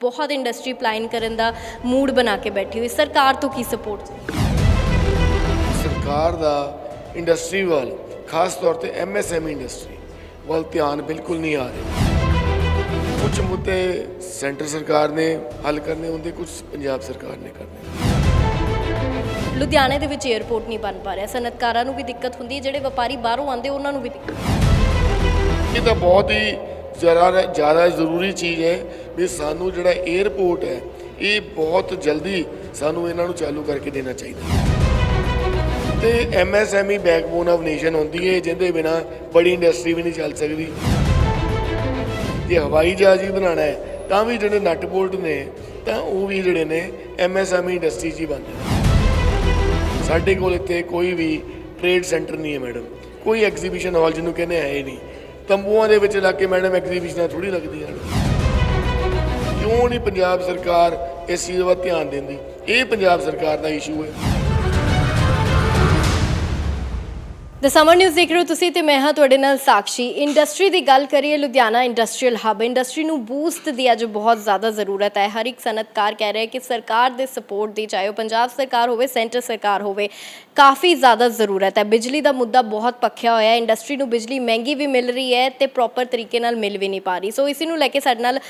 ਬਹੁਤ industry plan ਕਰਨ ਦਾ mood ਬਣਾ ਕੇ ਬੈਠੀ ਹੋਈ। ਸਰਕਾਰ ਤੋਂ ਕੀ ਸਪੋਰਟ ਸਰਕਾਰ ਦਾ ਇੰਡਸਟਰੀ ਵੱਲ ਖਾਸ ਤੌਰ ਤੇ ਐਮਐਸਐਮਈ ਇੰਡਸਟਰੀ ਵੱਲ ਧਿਆਨ ਬਿਲਕੁਲ ਨਹੀਂ ਆ ਰਿਹਾ। ਕੁਝ ਮੁੱਦੇ ਸੈਂਟਰ ਸਰਕਾਰ ਨੇ ਹੱਲ ਕਰਨੇ ਹੁੰਦੇ ਕੁਝ ਪੰਜਾਬ ਸਰਕਾਰ ਨੇ ਕਰਨੇ। ਲੁਧਿਆਣੇ ਦੇ ਵਿੱਚ 에ਅਰਪੋਰਟ ਨਹੀਂ ਬਣ ਪਾ ਰਿਹਾ। ਸਨਅਤਕਾਰਾਂ ਨੂੰ ਵੀ ਦਿੱਕਤ ਹੁੰਦੀ ਹੈ ਜਿਹੜੇ ਵਪਾਰੀ ਬਾਹਰੋਂ ਆਉਂਦੇ ਉਹਨਾਂ ਨੂੰ ਵੀ ਦਿੱਕਤ। ਇਹ ਤਾਂ ਬਹੁਤ ਹੀ ਜ਼ਰਾ ਜ਼ਿਆਦਾ ਜ਼ਰੂਰੀ ਚੀਜ਼ ਹੈ ਵੀ ਸਾਨੂੰ ਜਿਹੜਾ 에ਅਰਪੋਰਟ ਹੈ, ਇਹ ਬਹੁਤ ਜਲਦੀ ਸਾਨੂੰ ਇਹਨਾਂ ਨੂੰ ਚਾਲੂ ਕਰਕੇ ਦੇਣਾ ਚਾਹੀਦਾ ਤੇ ਐਮਐਸਐਮਈ ਬੈਕਬੋਨ ਆਫ ਨੇਸ਼ਨ ਹੁੰਦੀ ਹੈ, ਜਿਹਦੇ ਬਿਨਾ ਬੜੀ ਇੰਡਸਟਰੀ ਵੀ ਨਹੀਂ ਚੱਲ ਸਕਦੀ। ਜੇ ਹਵਾਈ ਜਹਾਜ਼ ਵੀ ਬਣਾਉਣਾ ਹੈ, ਤਾਂ ਵੀ ਜਿਹੜੇ ਨਟ ਬੋਲਟ ਨੇ, ਤਾਂ ਉਹ ਵੀ ਜਿਹੜੇ ਨੇ ਐਮਐਸਐਮਈ ਇੰਡਸਟਰੀ 'ਚ ਹੀ ਬਣਦੇ ਨੇ ਸਾਡੇ ਕੋਲ ਇੱਥੇ ਕੋਈ ਵੀ ਟ੍ਰੇਡ ਸੈਂਟਰ ਨਹੀਂ ਹੈ ਮੈਡਮ ਕੋਈ ਐਗਜ਼ੀਬਿਸ਼ਨ ਹਾਲ ਜਿਹਨੂੰ ਕਹਿੰਦੇ ਹੈ ਹੀ ਨਹੀਂ। ਤੰਬੂਆਂ ਦੇ ਵਿੱਚ ਲੱਗ ਕੇ ਮੈਡਮ ਐਗਜ਼ੀਬਿਸ਼ਨਾਂ ਥੋੜੀ ਲੱਗਦੀਆਂ ਨੇ ਕਿਉਂ ਨਹੀਂ ਪੰਜਾਬ ਸਰਕਾਰ ਇਸ ਚੀਜ਼ ਵੱਲ ਧਿਆਨ ਦਿੰਦੀ? ਇਹ ਪੰਜਾਬ ਸਰਕਾਰ ਦਾ ਇਸ਼ੂ ਹੈ। ਦ ਸਮਰ ਨਿਊਜ਼ ਦੇਖ ਰਹੇ ਹੋ ਤੁਸੀਂ ਤੇ ਮੈਂ ਹਾਂ ਤੁਹਾਡੇ ਨਾਲ ਸਾਕਸ਼ੀ। ਇੰਡਸਟਰੀ ਦੀ ਗੱਲ ਕਰੀਏ, ਲੁਧਿਆਣਾ ਇੰਡਸਟਰੀਅਲ ਹੱਬ ਇੰਡਸਟਰੀ ਨੂੰ ਬੂਸਟ ਦੀ ਅੱਜ ਬਹੁਤ ਜ਼ਿਆਦਾ ਜ਼ਰੂਰਤ ਹੈ। ਹਰ ਇੱਕ ਸਨਅਤਕਾਰ ਕਹਿ ਰਿਹਾ ਹੈ ਕਿ ਸਰਕਾਰ ਦੇ ਸਪੋਰਟ ਦੀ, ਚਾਹੇ ਉਹ ਪੰਜਾਬ ਸਰਕਾਰ ਹੋਵੇ ਸੈਂਟਰ ਸਰਕਾਰ ਹੋਵੇ, ਕਾਫੀ ਜ਼ਿਆਦਾ ਜ਼ਰੂਰਤ ਹੈ। ਬਿਜਲੀ ਦਾ ਮੁੱਦਾ ਬਹੁਤ ਪੱਖਿਆ ਹੋਇਆ ਹੈ। ਇੰਡਸਟਰੀ ਨੂੰ ਬਿਜਲੀ ਮਹਿੰਗੀ ਵੀ ਮਿਲ ਰਹੀ ਹੈ ਤੇ ਪ੍ਰੋਪਰ ਤਰੀਕੇ ਨਾਲ ਮਿਲ ਵੀ ਨਹੀਂ ਪਾ ਰਹੀ। ਸੋ ਇਸ ਨੂੰ ਲੈ ਕੇ ਸਾਡੇ ਨਾਲ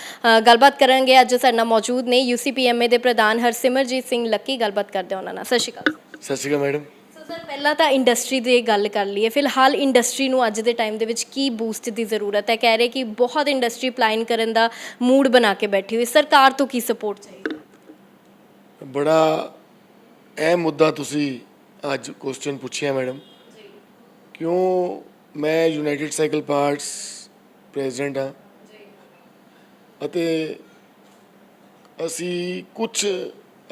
ਗੱਲਬਾਤ ਕਰਾਂਗੇ। ਅੱਜ ਸਾਡੇ ਨਾਲ ਮੌਜੂਦ ਨੇ ਯੂਸੀਪੀਐਮਏ ਦੇ ਪ੍ਰਧਾਨ ਹਰਸਿਮਰਜੀਤ ਸਿੰਘ ਲੱਕੀ। ਗੱਲਬਾਤ ਕਰਦੇ ਉਹਨਾਂ ਨਾਲ। ਸਤਿ ਸ਼੍ਰੀ ਅਕਾਲ। ਸਤਿ ਸ਼੍ਰੀ ਅਕਾਲ ਮੈਡਮ। ਸਰ ਪਹਿਲਾਂ ਤਾਂ ਇੰਡਸਟਰੀ ਦੀ ਗੱਲ ਕਰ ਲਈਏ। ਫਿਲਹਾਲ ਇੰਡਸਟਰੀ ਨੂੰ ਅੱਜ ਦੇ ਟਾਈਮ ਦੇ ਵਿੱਚ ਕੀ ਬੂਸਟ ਦੀ ਜ਼ਰੂਰਤ ਹੈ? ਕਹਿ ਰਹੇ ਕਿ ਬਹੁਤ ਇੰਡਸਟਰੀ ਪਲਾਨ ਕਰਨ ਦਾ ਮੂਡ ਬਣਾ ਕੇ ਬੈਠੀ ਹੋਈ। ਸਰਕਾਰ ਤੋਂ ਕੀ ਸਪੋਰਟ ਚਾਹੀਦੀ? ਬੜਾ ਅਹਿਮ ਮੁੱਦਾ ਤੁਸੀਂ ਅੱਜ ਕੁਐਸਚਨ ਪੁੱਛਿਆ ਮੈਡਮ ਕਿਉਂ ਮੈਂ ਯੂਨਾਈਟਿਡ ਸਾਈਕਲ ਪਾਰਟਸ ਪ੍ਰੈਜ਼ੀਡੈਂਟ ਹਾਂ? ਅਤੇ ਅਸੀਂ ਕੁਝ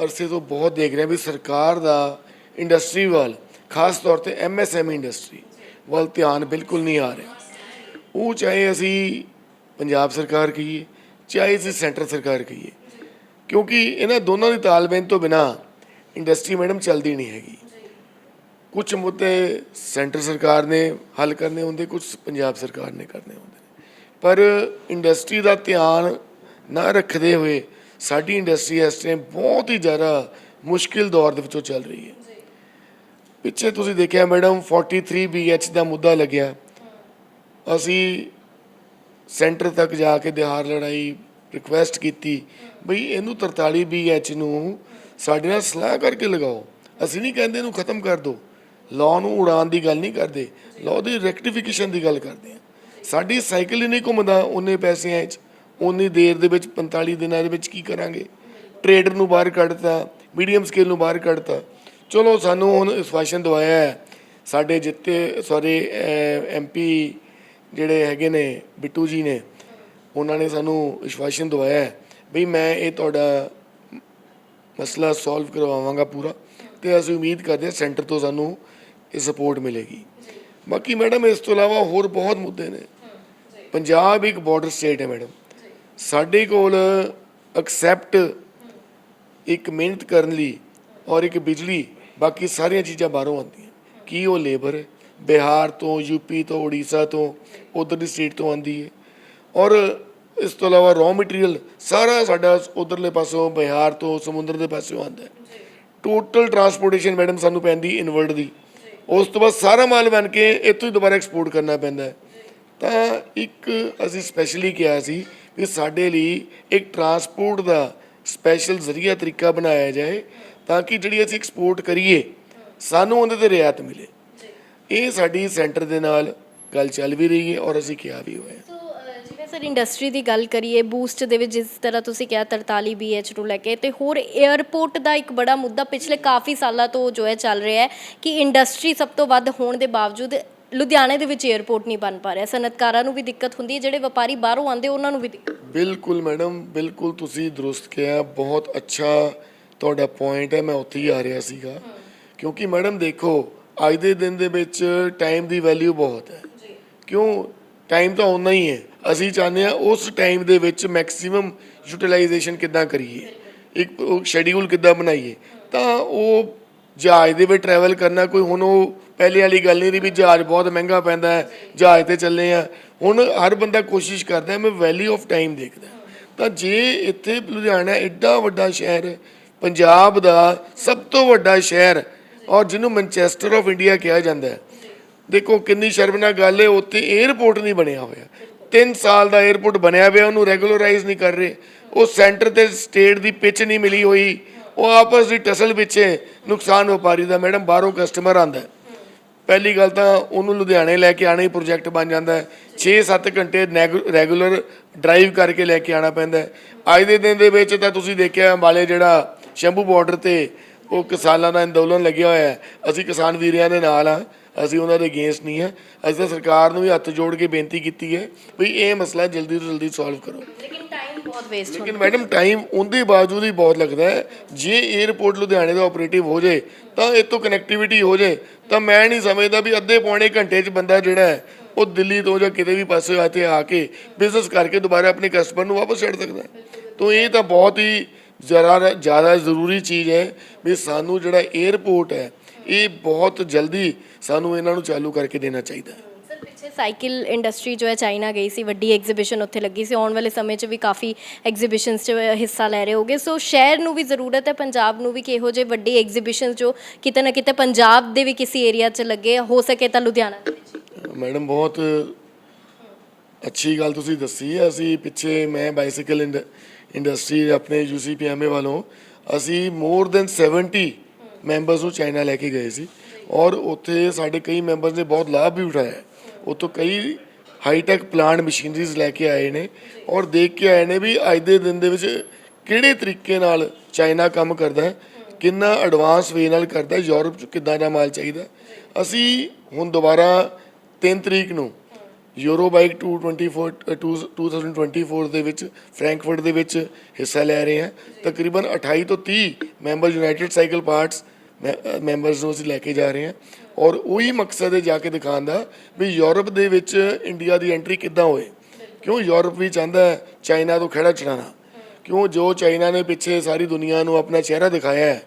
ਅਰਸੇ ਤੋਂ ਬਹੁਤ ਦੇਖ ਰਹੇ ਹਾਂ ਵੀ ਸਰਕਾਰ ਦਾ ਇੰਡਸਟਰੀ ਵੱਲ ਖਾਸ ਤੌਰ ਤੇ ਐਮਐਸਐਮਈ ਇੰਡਸਟਰੀ ਵੱਲ ਧਿਆਨ ਬਿਲਕੁਲ ਨਹੀਂ ਆ ਰਿਹਾ। ਉਹ ਚਾਹੇ ਅਸੀਂ ਪੰਜਾਬ ਸਰਕਾਰ ਕਹੀਏ, ਚਾਹੇ ਅਸੀਂ ਸੈਂਟਰ ਸਰਕਾਰ ਕਹੀਏ, ਕਿਉਂਕਿ ਇਹਨਾਂ ਦੋਨਾਂ ਦੀ ਤਾਲਮੇਲ ਤੋਂ ਬਿਨਾ ਇੰਡਸਟਰੀ ਮੈਡਮ ਚੱਲਦੀ ਨਹੀਂ ਹੈਗੀ। ਕੁਝ ਮੁੱਦੇ ਸੈਂਟਰ ਸਰਕਾਰ ਨੇ ਹੱਲ ਕਰਨੇ ਹੁੰਦੇ ਕੁਝ ਪੰਜਾਬ ਸਰਕਾਰ ਨੇ ਕਰਨੇ ਹੁੰਦੇ ਪਰ ਇੰਡਸਟਰੀ ਦਾ ਧਿਆਨ ਨਾ ਰੱਖਦੇ ਹੋਏ ਸਾਡੀ ਇੰਡਸਟਰੀ ਇਸ ਟਾਈਮ ਬਹੁਤ ਹੀ ਜ਼ਿਆਦਾ ਮੁਸ਼ਕਿਲ ਦੌਰ ਦੇ ਵਿੱਚੋਂ ਚੱਲ ਰਹੀ ਹੈ। ਪਿੱਛੇ ਤੁਸੀਂ ਦੇਖਿਆ ਮੈਡਮ 43 BH ਦਾ ਮੁੱਦਾ ਲੱਗਿਆ। ਅਸੀਂ ਸੈਂਟਰ ਤੱਕ ਜਾ ਕੇ ਦਿਹਾਰ ਲੜਾਈ ਰਿਕੁਐਸਟ ਕੀਤੀ, ਬਈ ਇਹਨੂੰ 43 BH ਨੂੰ ਸਾਡੇ ਨਾਲ ਸਲਾਹ ਕਰਕੇ ਲਗਾਓ। ਅਸੀਂ ਨਹੀਂ ਕਹਿੰਦੇ ਇਹਨੂੰ ਖਤਮ ਕਰ ਦਿਓ ਲਾਅ ਨੂੰ ਉਡਾਉਣ ਦੀ ਗੱਲ ਨਹੀਂ ਕਰਦੇ। ਲਾਅ ਦੀ ਰੈਕਟੀਫਿਕੇਸ਼ਨ ਦੀ ਗੱਲ ਕਰਦੇ ਆ। ਸਾਡੀ ਸਾਈਕਲ ਹੀ ਨਹੀਂ ਘੁੰਮਦਾ ਉਹਨੇ ਪੈਸਿਆਂ 'ਚ। ਉਨੀ ਦੇਰ ਦੇ ਵਿੱਚ 45 ਦਿਨਾਂ ਦੇ ਵਿੱਚ ਕੀ ਕਰਾਂਗੇ? ਟ੍ਰੇਡਰ ਨੂੰ ਬਾਹਰ ਕੱਢਤਾ ਮੀਡੀਅਮ ਸਕੇਲ ਨੂੰ ਬਾਹਰ ਕੱਢਤਾ। ਚਲੋ ਸਾਨੂੰ ਹੁਣ ਇਸਵਾਸ਼ਨ ਦਵਾਇਆ ਸਾਡੇ ਜਿੱਤੇ ਸੌਰੀ ਐਮਪੀ ਜਿਹੜੇ ਹੈਗੇ ਨੇ, ਬਿੱਟੂ ਜੀ ਨੇ, ਉਹਨਾਂ ਨੇ ਸਾਨੂੰ ਵਿਸ਼ਵਾਸਨ ਦਵਾਇਆ ਬਈ ਮੈਂ ਇਹ ਤੁਹਾਡਾ ਮਸਲਾ ਸੋਲਵ ਕਰਵਾਵਾਂਗਾ ਪੂਰਾ ਤੇ ਅਸੀਂ ਉਮੀਦ ਕਰਦੇ ਹਾਂ ਸੈਂਟਰ ਤੋਂ ਸਾਨੂੰ ਇਹ ਸਪੋਰਟ ਮਿਲੇਗੀ। ਬਾਕੀ ਮੈਡਮ, ਇਸ ਤੋਂ ਇਲਾਵਾ ਹੋਰ ਬਹੁਤ ਮੁੱਦੇ ਨੇ। ਪੰਜਾਬ ਇੱਕ ਬਾਰਡਰ ਸਟੇਟ ਹੈ ਮੈਡਮ। ਸਾਡੇ ਕੋਲ ਐਕਸੈਪਟ ਇੱਕ ਮਿਹਨਤ ਕਰਨ ਲਈ ਔਰ ਇੱਕ ਬਿਜਲੀ ਬਾਕੀ ਸਾਰੀਆਂ ਚੀਜ਼ਾਂ ਬਾਹਰੋਂ ਆਉਂਦੀਆਂ। ਕੀ ਉਹ ਲੇਬਰ ਹੈ? ਬਿਹਾਰ ਤੋਂ ਯੂਪੀ ਤੋਂ, ਉੜੀਸਾ ਤੋਂ, ਉਧਰ ਦੀ ਸਟੇਟ ਤੋਂ ਆਉਂਦੀ ਹੈ। ਔਰ ਇਸ ਤੋਂ ਇਲਾਵਾ ਰॉ ਮਟੀਰੀਅਲ ਸਾਰਾ ਸਾਡਾ ਉਧਰਲੇ ਪਾਸੋਂ, ਬਿਹਾਰ ਤੋਂ, ਸਮੁੰਦਰ ਦੇ ਪਾਸਿਓਂ ਆਉਂਦਾ ਹੈ। ਟੋਟਲ ਟਰਾਂਸਪੋਰਟੇਸ਼ਨ ਮੈਡਮ ਸਾਨੂੰ ਪੈਂਦੀ ਇਨਵਰਡ ਦੀ। ਉਸ ਤੋਂ ਬਾਅਦ ਸਾਰਾ ਮਾਲ ਬਣ ਕੇ ਇੱਥੋਂ ਹੀ ਦੁਬਾਰਾ ਐਕਸਪੋਰਟ ਕਰਨਾ ਪੈਂਦਾ ਹੈ। ਤਾਂ ਇੱਕ ਅਸੀਂ ਸਪੈਸ਼ਲੀ ਕਿਹਾ ਸੀ ਵੀ ਸਾਡੇ ਲਈ ਇੱਕ ਟਰਾਂਸਪੋਰਟ ਦਾ ਸਪੈਸ਼ਲ ਜ਼ਰੀਆ ਤਰੀਕਾ ਬਣਾਇਆ ਜਾਏ ਤਾਂ ਕਿ ਜਿਹੜੀ ਅਸੀਂ ਐਕਸਪੋਰਟ ਕਰੀਏ ਸਾਨੂੰ ਉਹਦੇ ਤੇ ਰਿਆਇਤ ਮਿਲੇ। ਇਹ ਸਾਡੀ ਸੈਂਟਰ ਦੇ ਨਾਲ ਗੱਲ ਚੱਲ ਵੀ ਰਹੀ ਹੈ ਔਰ ਅਸੀਂ ਕਿਹਾ ਵੀ ਹੋਇਆ ਸਰ ਇੰਡਸਟਰੀ ਦੀ ਗੱਲ ਕਰੀਏ ਬੂਸਟ ਦੇ ਵਿੱਚ ਜਿਸ ਤਰ੍ਹਾਂ ਤੁਸੀਂ ਕਿਹਾ 43 BH ਨੂੰ ਲੈ ਕੇ ਤੇ ਹੋਰ 에ਅਰਪੋਰਟ ਦਾ ਇੱਕ ਬੜਾ ਮੁੱਦਾ ਪਿਛਲੇ ਕਾਫੀ ਸਾਲਾਂ ਤੋਂ ਜੋ ਹੈ ਚੱਲ ਰਿਹਾ ਹੈ ਕਿ ਇੰਡਸਟਰੀ ਸਭ ਤੋਂ ਵੱਧ ਹੋਣ ਦੇ ਬਾਵਜੂਦ ਲੁਧਿਆਣੇ ਦੇ ਵਿੱਚ 에ਅਰਪੋਰਟ ਨਹੀਂ ਬਣ ਪਾ ਰਿਹਾ। ਸਨਅਤਕਾਰਾਂ ਨੂੰ ਵੀ ਦਿੱਕਤ ਹੁੰਦੀ ਹੈ ਜਿਹੜੇ ਵਪਾਰੀ ਬਾਹਰੋਂ ਆਉਂਦੇ ਉਹਨਾਂ ਨੂੰ ਵੀ ਦਿੱਕਤ। ਬਿਲਕੁਲ ਮੈਡਮ ਬਿਲਕੁਲ ਤੁਸੀਂ ਦਰੁਸਤ ਕਿਹਾ। ਬਹੁਤ ਅੱਛਾ ਤੁਹਾਡਾ ਪੁਆਇੰਟ ਹੈ ਮੈਂ ਉੱਥੇ ਹੀ ਆ ਰਿਹਾ ਸੀਗਾ। ਕਿਉਂਕਿ ਮੈਡਮ ਦੇਖੋ ਅੱਜ ਦੇ ਦਿਨ ਦੇ ਵਿੱਚ ਟਾਈਮ ਦੀ ਵੈਲਿਊ ਬਹੁਤ ਹੈ। ਕਿਉਂ? ਟਾਈਮ ਤਾਂ ਉਨਾ ਹੀ ਹੈ। ਅਸੀਂ ਚਾਹੁੰਦੇ ਹਾਂ ਉਸ ਟਾਈਮ ਦੇ ਵਿੱਚ ਮੈਕਸਿਮਮ ਯੂਟਿਲਾਈਜੇਸ਼ਨ ਕਿੱਦਾਂ ਕਰੀਏ? ਇੱਕ ਸ਼ੈਡਿਊਲ ਕਿੱਦਾਂ ਬਣਾਈਏ? ਤਾਂ ਉਹ ਜਹਾਜ਼ ਦੇ ਵਿੱਚ ਟਰੈਵਲ ਕਰਨਾ ਕੋਈ ਹੁਣ ਉਹ ਪਹਿਲੇ ਵਾਲੀ ਗੱਲ ਨਹੀਂ ਰਹੀ ਵੀ ਜਹਾਜ਼ ਬਹੁਤ ਮਹਿੰਗਾ ਪੈਂਦਾ ਹੈ, ਜਹਾਜ਼ ਤੇ ਚੱਲੇ ਆ ਹੁਣ ਹਰ ਬੰਦਾ ਕੋਸ਼ਿਸ਼ ਕਰਦਾ ਮੈਂ ਵੈਲੀ ਆਫ ਟਾਈਮ ਦੇਖਦਾ ਤਾਂ ਜੇ ਇੱਥੇ ਲੁਧਿਆਣਾ ਐਡਾ ਵੱਡਾ ਸ਼ਹਿਰ, ਪੰਜਾਬ ਦਾ ਸਭ ਤੋਂ ਵੱਡਾ ਸ਼ਹਿਰ, ਔਰ ਜਿਹਨੂੰ ਮੈਨਚੈਸਟਰ ਆਫ ਇੰਡੀਆ ਕਿਹਾ ਜਾਂਦਾ ਹੈ। ਦੇਖੋ, ਕਿੰਨੀ ਸ਼ਰਮਨਾਕ ਗੱਲ ਹੈ, ਉੱਥੇ 에ਅਰਪੋਰਟ ਨਹੀਂ ਬਣਿਆ ਹੋਇਆ। 3 ਸਾਲ ਦਾ 에ਅਰਪੋਰਟ ਬਣਿਆ ਹੋਇਆ ਉਹਨੂੰ ਰੈਗੂਲਰਾਈਜ਼ ਨਹੀਂ ਕਰ ਰਹੇ। ਉਹ ਸੈਂਟਰ ਤੇ ਸਟੇਟ ਦੀ ਪਿਚ ਨਹੀਂ ਮਿਲੀ ਹੋਈ। ਉਹ ਆਪਸ ਦੀ ਟਸਲ ਵਿੱਚ ਨੁਕਸਾਨ ਵਪਾਰੀ ਦਾ। ਮੈਡਮ, ਬਾਹਰੋਂ ਕਸਟਮਰ ਆਂਦਾ ਪਹਿਲੀ ਗੱਲ ਤਾਂ ਉਹਨੂੰ ਲੁਧਿਆਣੇ ਲੈ ਕੇ ਆਣਾ ਹੀ ਪ੍ਰੋਜੈਕਟ ਬਣ ਜਾਂਦਾ ਹੈ। 6-7 ਘੰਟੇ ਰੈਗੂਲਰ ਡਰਾਈਵ ਕਰਕੇ ਲੈ ਕੇ ਆਣਾ ਪੈਂਦਾ ਅੱਜ ਦੇ ਦਿਨ ਦੇ ਵਿੱਚ ਤਾਂ ਤੁਸੀਂ ਦੇਖਿਆ ਅੰਬਾਲੇ ਜਿਹੜਾ ਸ਼ੰਭੂ ਬਾਰਡਰ ਤੇ ਉਹ ਕਿਸਾਨਾਂ ਦਾ ਅੰਦੋਲਨ ਲੱਗਿਆ ਹੋਇਆ ਹੈ। ਅਸੀਂ ਕਿਸਾਨ ਵੀਰਿਆਂ ਦੇ ਨਾਲ ਆ ਅਸੀਂ ਉਹਨਾਂ ਦੇ ਅਗੇਂਸਟ ਨਹੀਂ ਹੈ। ਅਸੀਂ ਤਾਂ ਸਰਕਾਰ ਨੂੰ ਵੀ ਹੱਥ ਜੋੜ ਕੇ ਬੇਨਤੀ ਕੀਤੀ ਹੈ ਵੀ ਇਹ ਮਸਲਾ ਜਲਦੀ ਤੋਂ ਜਲਦੀ ਸੋਲਵ ਕਰੋ। ਬਹੁਤ ਵੇਸਟ ਲੇਕਿਨ ਮੈਡਮ ਟਾਈਮ ਉਹਦੇ ਬਾਵਜੂਦ ਹੀ ਬਹੁਤ ਲੱਗਦਾ ਹੈ। ਜੇ 에ਅਰਪੋਰਟ ਲੁਧਿਆਣੇ ਦਾ ਆਪਰੇਟਿਵ ਹੋ ਜੇ ਤਾਂ ਇਹ ਤੋਂ ਕਨੈਕਟੀਵਿਟੀ ਹੋ ਜੇ ਤਾਂ ਮੈਂ ਨਹੀਂ ਸਮਝਦਾ ਵੀ ਅੱਧੇ ਪੌਣੇ ਘੰਟੇ 'ਚ ਬੰਦਾ ਜਿਹੜਾ ਹੈ ਉਹ ਦਿੱਲੀ ਤੋਂ ਜਾਂ ਕਿਤੇ ਵੀ ਪਾਸੇ ਆਤੇ ਆ ਕੇ ਬਿਜ਼ਨਸ ਕਰਕੇ ਦੁਬਾਰਾ ਆਪਣੇ ਕਸਟਮਰ ਨੂੰ ਵਾਪਸ ਛੱਡ ਸਕਦਾ ਤਾਂ ਇਹ ਤਾਂ ਬਹੁਤ ਹੀ ਜ਼ਰਾ ਜ਼ਿਆਦਾ ਜ਼ਰੂਰੀ ਚੀਜ਼ ਹੈ ਵੀ ਸਾਨੂੰ ਜਿਹੜਾ 에ਅਰਪੋਰਟ ਹੈ ਇਹ ਬਹੁਤ ਜਲਦੀ ਸਾਨੂੰ ਇਹਨਾਂ ਨੂੰ ਚਾਲੂ ਕਰਕੇ ਦੇਣਾ ਚਾਹੀਦਾ ਹੈ। ਸਾਈਕਲ ਇੰਡਸਟਰੀ ਜੋ ਹੈ ਚਾਈਨਾ ਗਈ ਸੀ, ਵੱਡੀ ਐਗਜ਼ੀਬਿਸ਼ਨ ਉੱਥੇ ਲੱਗੀ ਸੀ। ਆਉਣ ਵਾਲੇ ਸਮੇਂ 'ਚ ਵੀ ਕਾਫੀ ਐਗਜ਼ੀਬਿਸ਼ਨਸ 'ਚ ਹਿੱਸਾ ਲੈ ਰਹੇ ਹੋਗੇ। ਸੋ ਸ਼ਹਿਰ ਨੂੰ ਵੀ ਜ਼ਰੂਰਤ ਹੈ, ਪੰਜਾਬ ਨੂੰ ਵੀ ਕਿ ਇਹੋ ਜਿਹੇ ਵੱਡੀ ਐਗਜ਼ੀਬਿਸ਼ਨ ਜੋ ਕਿਤੇ ਨਾ ਕਿਤੇ ਪੰਜਾਬ ਦੇ ਵੀ ਕਿਸੇ ਏਰੀਆ 'ਚ ਲੱਗੇ, ਹੋ ਸਕੇ ਤਾਂ ਲੁਧਿਆਣਾ ਦੇ ਵਿੱਚ। ਮੈਡਮ, ਬਹੁਤ ਅੱਛੀ ਗੱਲ ਤੁਸੀਂ ਦੱਸੀ ਹੈ। ਅਸੀਂ ਪਿੱਛੇ, ਮੈਂ ਬਾਈਸਾਈਕਲ ਇੰਡਸਟਰੀ ਆਪਣੇ ਯੂਸੀਪੀਐਮਏ ਵੱਲੋਂ ਅਸੀਂ ਮੋਰ ਦੈਨ 70 ਮੈਂਬਰਸ ਨੂੰ ਚਾਈਨਾ ਲੈ ਕੇ ਗਏ ਸੀ। ਔਰ ਉੱਥੇ ਸਾਡੇ ਕਈ ਮੈਂਬਰਸ ਨੇ ਬਹੁਤ ਲਾਭ ਵੀ ਉਠਾਇਆ। ਹੈ। ਉੱਥੋਂ ਕਈ ਹਾਈਟੈਕ ਪਲਾਂਟ ਮਸ਼ੀਨਰੀਜ਼ ਲੈ ਕੇ ਆਏ ਨੇ ਔਰ ਦੇਖ ਕੇ ਆਏ ਨੇ ਵੀ ਅੱਜ ਦੇ ਦਿਨ ਦੇ ਵਿੱਚ ਕਿਹੜੇ ਤਰੀਕੇ ਨਾਲ ਚਾਈਨਾ ਕੰਮ ਕਰਦਾ ਹੈ ਕਿੰਨਾ ਐਡਵਾਂਸ ਵੇ ਨਾਲ ਕਰਦਾ ਹੈ ਯੂਰਪ ਚ ਕਿੱਦਾਂ ਦਾ ਮਾਲ ਚਾਹੀਦਾ ਅਸੀਂ ਹੁਣ ਦੁਬਾਰਾ 3 ਤਰੀਕ ਨੂੰ ਯੂਰੋ ਬਾਈਕ 224 ਅ, 2 2024 ਦੇ ਵਿੱਚ ਫ੍ਰੈਂਕਫਰਟ ਦੇ ਵਿੱਚ ਹਿੱਸਾ ਲੈ ਰਹੇ ਹਾਂ ਤਕਰੀਬਨ 28 ਤੋਂ 30 member united cycle parts members ਨੂੰ ਅਸੀਂ ਲੈ ਕੇ ਜਾ ਰਹੇ ਹਾਂ। ਔਰ ਉਹੀ ਮਕਸਦ ਹੈ ਜਾ ਕੇ ਦਿਖਾਉਣ ਦਾ ਵੀ ਯੂਰਪ ਦੇ ਵਿੱਚ ਇੰਡੀਆ ਦੀ ਐਂਟਰੀ ਕਿੱਦਾਂ ਹੋਏ। ਕਿਉਂ ਯੂਰਪ ਵੀ ਚਾਹੁੰਦਾ ਹੈ ਚਾਈਨਾ ਤੋਂ ਖੜਾ ਚੜਾਉਣਾ? ਕਿਉਂ ਜੋ ਚਾਈਨਾ ਨੇ ਪਿੱਛੇ ਸਾਰੀ ਦੁਨੀਆ ਨੂੰ ਆਪਣਾ ਚਿਹਰਾ ਦਿਖਾਇਆ ਹੈ,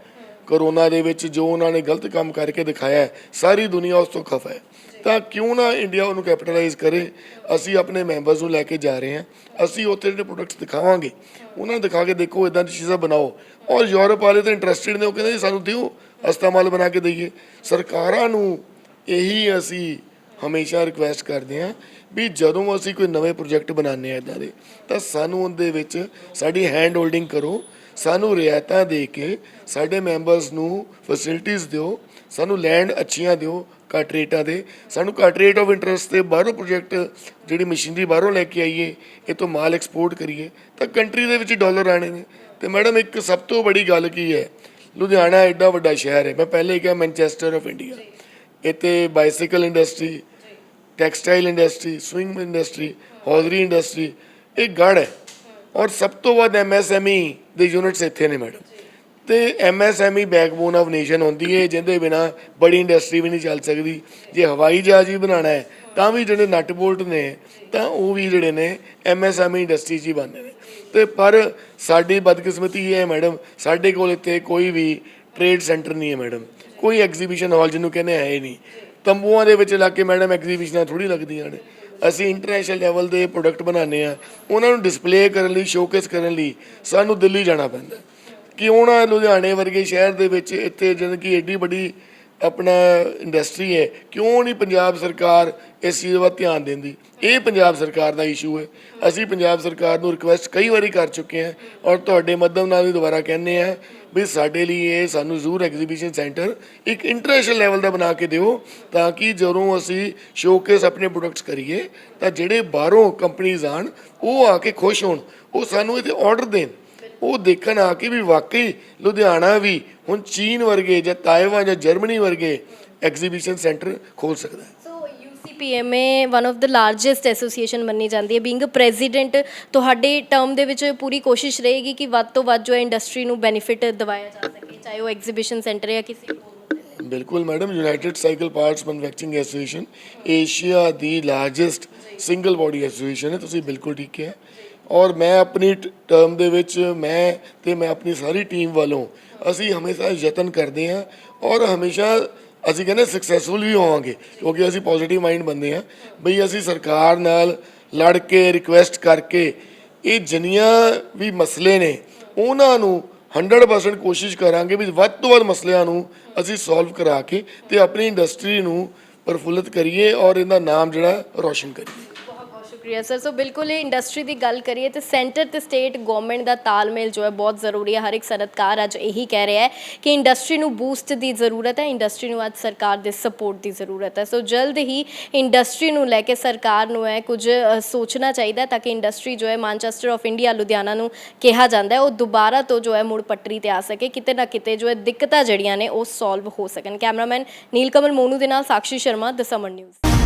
ਕਰੋਨਾ ਦੇ ਵਿੱਚ ਜੋ ਉਹਨਾਂ ਨੇ ਗਲਤ ਕੰਮ ਕਰਕੇ ਦਿਖਾਇਆ ਸਾਰੀ ਦੁਨੀਆ ਉਸ ਤੋਂ ਖਫ ਹੈ। ਤਾਂ ਕਿਉਂ ਨਾ ਇੰਡੀਆ ਉਹਨੂੰ ਕੈਪੀਟਲਾਈਜ਼ ਕਰੇ? ਅਸੀਂ ਆਪਣੇ ਮੈਂਬਰਸ ਨੂੰ ਲੈ ਕੇ ਜਾ ਰਹੇ ਹਾਂ। ਅਸੀਂ ਉੱਥੇ ਜਿਹੜੇ ਪ੍ਰੋਡਕਟਸ ਦਿਖਾਵਾਂਗੇ, ਉਹਨਾਂ ਨੂੰ ਦਿਖਾ ਕੇ ਦੇਖੋ ਇਦਾਂ ਦੀ ਚੀਜ਼ਾਂ ਬਣਾਓ। ਔਰ ਯੂਰਪ ਵਾਲੇ ਤਾਂ ਇੰਟਰਸਟਿਡ ਨੇ, ਉਹ ਕਹਿੰਦੇ ਜੀ ਸਾਨੂੰ ਦਿਓ। ਅਸਤਾਮਲ ਬਣਾ ਕੇ ਦਈਏ। ਸਰਕਾਰਾਂ ਨੂੰ ਇਹੀ ਅਸੀਂ ਹਮੇਸ਼ਾ ਰਿਕੁਐਸਟ ਕਰਦੇ ਹਾਂ ਵੀ ਜਦੋਂ ਅਸੀਂ ਕੋਈ ਨਵੇਂ ਪ੍ਰੋਜੈਕਟ ਬਣਾਉਂਦੇ ਆ ਇਦਾਂ ਦੇ, ਤਾਂ ਸਾਨੂੰ ਉਹਦੇ ਵਿੱਚ ਸਾਡੀ ਹੈਂਡ ਹੋਲਡਿੰਗ ਕਰੋ, ਸਾਨੂੰ ਰਿਆਇਤਾਂ ਦੇ ਕੇ ਸਾਡੇ ਮੈਂਬਰਸ ਨੂੰ ਫੈਸਿਲਿਟੀਆਂ ਦਿਓ, ਸਾਨੂੰ ਲੈਂਡ ਅੱਛੀਆਂ ਦਿਓ ਘੱਟ ਰੇਟਾਂ ਦੇ। ਸਾਨੂੰ ਘੱਟ ਰੇਟ ਆਫ ਇੰਟਰਸਟ ਤੇ ਬਾਹਰੋਂ ਪ੍ਰੋਜੈਕਟ ਜਿਹੜੀ ਮਸ਼ੀਨਰੀ ਬਾਹਰੋਂ ਲੈ ਕੇ ਆਈਏ, ਇਹ ਤੋਂ ਮਾਲ ਐਕਸਪੋਰਟ ਕਰੀਏ, ਤਾਂ ਕੰਟਰੀ ਦੇ ਵਿੱਚ ਡਾਲਰ ਆਣੇ ਨੇ। ਤੇ ਮੈਡਮ ਇੱਕ ਸਭ ਤੋਂ ਬੜੀ ਗੱਲ ਕੀ ਹੈ ਲੁਧਿਆਣਾ ਐਡਾ ਵੱਡਾ ਸ਼ਹਿਰ ਹੈ। ਮੈਂ ਪਹਿਲੇ ਹੀ ਕਿਹਾ ਮੈਨਚੈਸਟਰ ਆਫ ਇੰਡੀਆ ਇੱਥੇ bicycle industry textile industry sewing industry hosiery industry ਇਹ ਗੜ ਹੈ। ਔਰ ਸਭ ਤੋਂ ਵੱਧ ਐਮਐਸਐਮਈ ਦੇ ਯੂਨਿਟਸ ਇੱਥੇ ਨੇ ਮੈਡਮ ਤੇ ਐਮਐਸਐਮਈ ਬੈਕਬੋਨ ਆਫ ਨੇਸ਼ਨ ਹੁੰਦੀ ਹੈ ਜਿਹਦੇ ਬਿਨਾ ਬੜੀ ਇੰਡਸਟਰੀ ਵੀ ਨਹੀਂ ਚੱਲ ਸਕਦੀ। ਜੇ। ਹਵਾਈ ਜਹਾਜ਼ ਵੀ ਬਣਾਉਣਾ ਹੈ ਤਾਂ ਵੀ ਜਿਹੜੇ ਨਟ ਬੋਲਟ ਨੇ ਤਾਂ ਉਹ ਵੀ ਜਿਹੜੇ ਨੇ ਐਮਐਸਐਮਈ ਇੰਡਸਟਰੀ 'ਚ ਹੀ ਬਣਦੇ ਨੇ। ਤੇ ਪਰ ਸਾਡੀ ਬਦਕਿਸਮਤੀ ਇਹ ਹੈ ਮੈਡਮ, ਸਾਡੇ ਕੋਲ ਇੱਥੇ ਕੋਈ ਵੀ ਟ੍ਰੇਡ ਸੈਂਟਰ ਨਹੀਂ ਹੈ ਮੈਡਮ। ਕੋਈ ਐਗਜ਼ੀਬਿਸ਼ਨ ਹਾਲ ਜਿਹਨੂੰ ਕਹਿੰਦੇ ਹੈ ਹੀ ਨਹੀਂ। ਤੰਬੂਆਂ ਦੇ ਵਿੱਚ ਲਾ ਕੇ ਮੈਡਮ ਐਗਜ਼ੀਬਿਸ਼ਨਾਂ ਥੋੜੀ ਲੱਗਦੀਆਂ ਨੇ। ਅਸੀਂ ਇੰਟਰਨੈਸ਼ਨਲ ਲੈਵਲ ਦੇ ਪ੍ਰੋਡਕਟ ਬਣਾਉਂਦੇ ਆ ਉਹਨਾਂ ਨੂੰ ਡਿਸਪਲੇ ਕਰਨ ਲਈ ਸ਼ੋਕੇਸ ਕਰਨ ਲਈ ਸਾਨੂੰ ਦਿੱਲੀ ਜਾਣਾ ਪੈਂਦਾ। ਕਿਉਂ ਨਾ ਲੁਧਿਆਣੇ ਵਰਗੇ ਸ਼ਹਿਰ ਦੇ ਵਿੱਚ ਇੱਥੇ ਜਦ ਕਿ ਐਡੀ ਵੱਡੀ ਆਪਣਾ ਇੰਡਸਟਰੀ ਹੈ, ਕਿਉਂ ਨਹੀਂ ਪੰਜਾਬ ਸਰਕਾਰ ਇਸ ਚੀਜ਼ ਵੱਲ ਧਿਆਨ ਦਿੰਦੀ? ਇਹ ਪੰਜਾਬ ਸਰਕਾਰ ਦਾ ਇਸ਼ੂ ਹੈ। ਅਸੀਂ ਪੰਜਾਬ ਸਰਕਾਰ ਨੂੰ ਰਿਕੁਐਸਟ ਕਈ ਵਾਰੀ ਕਰ ਚੁੱਕੇ ਹਾਂ ਔਰ ਤੁਹਾਡੇ ਮਾਧਿਅਮ ਨਾਲ ਵੀ ਦੁਬਾਰਾ ਕਹਿੰਦੇ ਆ ਵੀ ਸਾਡੇ ਲਈ ਇਹ ਸਾਨੂੰ ਜ਼ਰੂਰ ਐਗਜ਼ੀਬਿਸ਼ਨ ਸੈਂਟਰ ਇੱਕ ਇੰਟਰਨੈਸ਼ਨਲ ਲੈਵਲ ਦਾ ਬਣਾ ਕੇ ਦਿਓ ਤਾਂ ਕਿ ਜਦੋਂ ਅਸੀਂ ਸ਼ੋਕੇਸ ਆਪਣੇ ਪ੍ਰੋਡਕਟਸ ਕਰੀਏ, ਤਾਂ ਜਿਹੜੇ ਬਾਹਰੋਂ ਕੰਪਨੀਆਂ ਆਣ ਉਹ ਆ ਕੇ ਖੁਸ਼ ਹੋਣ, ਉਹ ਸਾਨੂੰ ਇਹਦੇ ਆਰਡਰ ਦੇਣ। ਉਹ ਦੇਖਣ ਆ ਕੇ ਵੀ ਵਾਕਈ ਲੁਧਿਆਣਾ ਵੀ ਹੁਣ ਚੀਨ ਵਰਗੇ ਜਾਂ ਤਾਇਵਾਨ ਜਾਂ ਜਰਮਨੀ ਵਰਗੇ ਐਗਜ਼ੀਬਿਸ਼ਨ ਸੈਂਟਰ ਖੋਲ ਸਕਦਾ ਹੈ। So UCPMA one of the largest association ਮੰਨੀ ਜਾਂਦੀ ਹੈ। ਬੀਇੰਗ ਪ੍ਰੈਜ਼ੀਡੈਂਟ ਤੁਹਾਡੇ ਟਰਮ ਦੇ ਵਿੱਚ ਪੂਰੀ ਕੋਸ਼ਿਸ਼ ਰਹੇਗੀ ਕਿ ਵੱਧ ਤੋਂ ਵੱਧ ਜੋ ਹੈ ਇੰਡਸਟਰੀ ਨੂੰ ਬੈਨੀਫਿਟ ਦਿਵਾਇਆ ਜਾ ਸਕੇ ਚਾਹੇ ਉਹ ਐਗਜ਼ੀਬਿਸ਼ਨ ਸੈਂਟਰ ਜਾਂ ਕਿਸੇ ਬਿਲਕੁਲ madam united cycle parts manufacturing association Asia ਦੀ ਲਾਰਜੈਸਟ ਸਿੰਗਲ ਬਾਡੀ ਐਸੋਸੀਏਸ਼ਨ ਹੈ। ਤੁਸੀਂ ਬਿਲਕੁਲ ਠੀਕ ਕਿਹਾ। ਔਰ ਮੈਂ ਆਪਣੀ ਟਰਮ ਦੇ ਵਿੱਚ ਮੈਂ ਤੇ ਮੈਂ ਆਪਣੀ ਸਾਰੀ ਟੀਮ ਵੱਲੋਂ ਅਸੀਂ ਹਮੇਸ਼ਾ ਯਤਨ ਕਰਦੇ ਹਾਂ ਔਰ ਹਮੇਸ਼ਾ ਅਸੀਂ ਕਹਿੰਦੇ ਸਕਸੈਸਫੁਲ ਵੀ ਹੋਵਾਂਗੇ ਕਿਉਂਕਿ ਅਸੀਂ ਪੋਜ਼ਿਟਿਵ ਮਾਈਂਡ ਬੰਦੇ ਹਾਂ। ਬਈ ਅਸੀਂ ਸਰਕਾਰ ਨਾਲ ਲੜ ਕੇ ਰਿਕੁਐਸਟ ਕਰਕੇ ਇਹ ਜਿੰਨੀਆਂ ਵੀ ਮਸਲੇ ਨੇ, ਉਹਨਾਂ ਨੂੰ 100% ਕੋਸ਼ਿਸ਼ ਕਰਾਂਗੇ ਵੀ ਵੱਧ ਤੋਂ ਵੱਧ ਮਸਲਿਆਂ ਨੂੰ ਅਸੀਂ ਸੋਲਵ ਕਰਾ ਕੇ ਤੇ ਆਪਣੀ ਇੰਡਸਟਰੀ ਨੂੰ ਪ੍ਰਫੁੱਲਤ ਕਰੀਏ ਔਰ ਇਹਦਾ ਨਾਮ ਜਿਹੜਾ ਰੋਸ਼ਨ ਕਰੀਏ। ਸ਼ੁਕਰੀਆ ਸਰ ਸੋ ਬਿਲਕੁਲ ਇਹ ਇੰਡਸਟਰੀ ਦੀ ਗੱਲ ਕਰੀਏ ਤੇ ਸੈਂਟਰ ਤੇ ਸਟੇਟ ਗਵਰਨਮੈਂਟ ਦਾ ਤਾਲਮੇਲ ਜੋ ਹੈ ਬਹੁਤ ਜ਼ਰੂਰੀ ਹੈ। ਹਰ ਇੱਕ ਸਨਅਤਕਾਰ ਅੱਜ ਇਹੀ ਕਹਿ ਰਿਹਾ ਹੈ ਕਿ ਇੰਡਸਟਰੀ ਨੂੰ ਬੂਸਟ ਦੀ ਜ਼ਰੂਰਤ ਹੈ ਇੰਡਸਟਰੀ ਨੂੰ ਅੱਜ ਸਰਕਾਰ ਦੇ ਸਪੋਰਟ ਦੀ ਜ਼ਰੂਰਤ ਹੈ। ਸੋ ਜਲਦ ਹੀ ਇੰਡਸਟਰੀ ਨੂੰ ਲੈ ਕੇ ਸਰਕਾਰ ਨੂੰ ਹੈ ਕੁਝ ਸੋਚਣਾ ਚਾਹੀਦਾ ਤਾਂ ਕਿ ਇੰਡਸਟਰੀ ਜੋ ਹੈ ਮਾਨਚੈਸਟਰ ਆਫ ਇੰਡੀਆ ਲੁਧਿਆਣਾ ਨੂੰ ਕਿਹਾ ਜਾਂਦਾ ਹੈ। ਉਹ ਦੁਬਾਰਾ ਤੋਂ ਜੋ ਹੈ ਮੁੜ ਪੱਟਰੀ ਤੇ ਆ ਸਕੇ। ਕਿਤੇ ਨਾ ਕਿਤੇ ਜੋ ਹੈ ਦਿੱਕਤਾਂ ਜਿਹੜੀਆਂ ਨੇ ਉਹ ਸੋਲਵ ਹੋ ਸਕਣ। ਕੈਮਰਾਮੈਨ ਨੀਲਕਮਲ ਮੋਨੂ ਦੇ ਨਾਲ ਸਾਕਸ਼ੀ ਸ਼ਰਮਾ ਦ ਨਿਊਜ਼